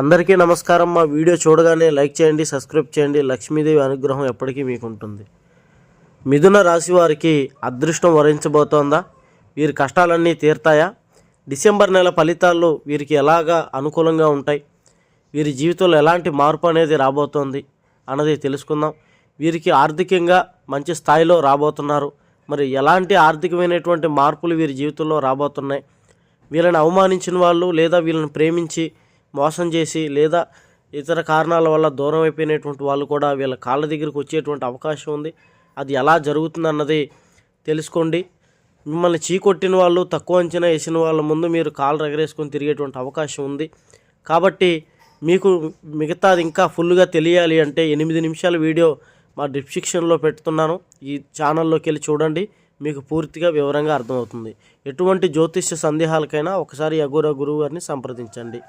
అందరికీ నమస్కారం. మా వీడియో చూడగానే లైక్ చేయండి సబ్స్క్రైబ్ చేయండి. లక్ష్మీదేవి అనుగ్రహం ఎప్పటికీ మీకు ఉంటుంది మిథున రాశి వారికి అదృష్టం వరించబోతోందా? వీరి కష్టాలన్నీ తీరుతాయా? డిసెంబర్ నెల ఫలితాలు వీరికి ఎలాగా అనుకూలంగా ఉంటాయి? వీరి జీవితంలో ఎలాంటి మార్పు అనేది రాబోతోంది అన్నది తెలుసుకుందాం. వీరికి ఆర్థికంగా మంచి స్థాయిలో రాబోతున్నారు. మరి ఎలాంటి ఆర్థికమైనటువంటి మార్పులు వీరి జీవితంలో రాబోతున్నాయి? వీళ్ళని అవమానించిన వాళ్ళు లేదా వీళ్ళని ప్రేమించి మోసం చేసి లేదా ఇతర కారణాల వల్ల దూరం అయిపోయినటువంటి వాళ్ళు కూడా వీళ్ళ కాళ్ళ దగ్గరికి వచ్చేటువంటి అవకాశం ఉంది. అది ఎలా జరుగుతుందన్నది తెలుసుకోండి. మిమ్మల్ని చీకొట్టిన వాళ్ళు తక్కువ అంచనా వేసిన వాళ్ళ ముందు మీరు కాళ్ళు రగరేసుకొని తిరిగేటువంటి అవకాశం ఉంది. కాబట్టి మీకు మిగతాది ఇంకా ఫుల్గా తెలియాలి అంటే ఎనిమిది నిమిషాల వీడియో మా డిస్క్రిప్షన్లో పెడుతున్నాను. ఈ ఛానల్లోకి వెళ్ళి చూడండి. మీకు పూర్తిగా వివరంగా అర్థమవుతుంది. ఎటువంటి జ్యోతిష్య సందేహాలకైనా ఒకసారి అఘోర గురువు గారిని సంప్రదించండి.